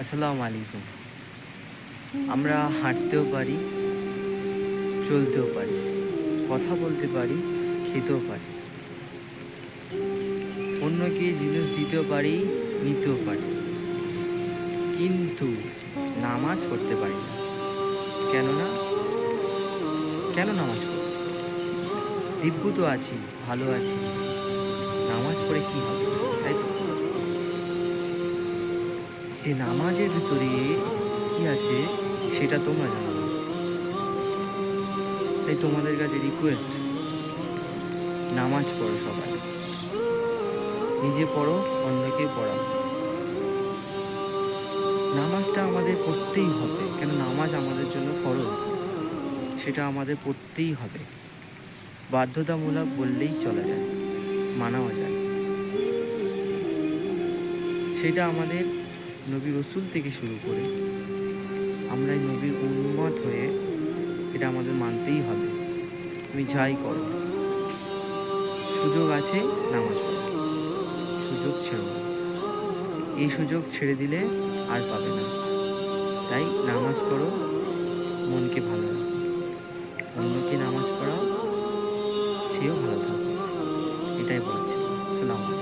আসসালামু আলাইকুম। আমরা হাঁটতেও পারি, চলতেও পারি, কথা বলতে পারি, খেতেও পারি। অন্যকে জিনিস দিতেও পারি, নিতেও পারি। কিন্তু নামাজ পড়তে পারি না। কেননা? কেন নামাজ পড়ি দিব্য তো আছি, ভালো আছি। নামাজ পড়ে কি হবে? তাই তো? যে নামাজের ভিতরে কি আছে, সেটা তোমরা জানো। তাই তোমাদের কাছে রিকোয়েস্ট নামাজ পড়ো সবাই। নিজে পড়ো, অন্যকে পড়াও। নামাজটা আমাদের পড়তেই হবে, কেন নামাজ আমাদের জন্য ফরজ। সেটা আমাদের পড়তেই হবে। বাধ্যতামূলক বললেই চলে যায়, মানাও যায়। সেটা আমাদের নবী রসুল থেকে শুরু করে আমরা নবীর উন্মত হয়ে এটা আমাদের মানতেই হবে। তুমি যাই করো। সুযোগ আছে, নামাজ পড়ো। সুযোগ ছেড়ে এই সুযোগ ছেড়ে দিলে আর পাবে না। তাই নামাজ পড়ো, মনকে ভালো অন্যকে নামাজ পড়াও, সেও ভালো থাকবে এটাই বলছে সালাম